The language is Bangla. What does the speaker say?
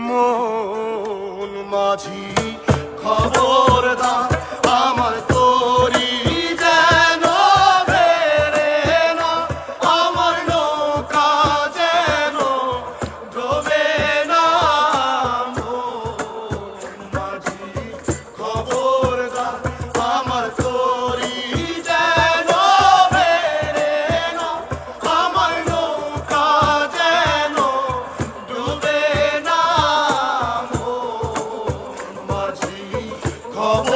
মন মাঝি খবরদার খবরদার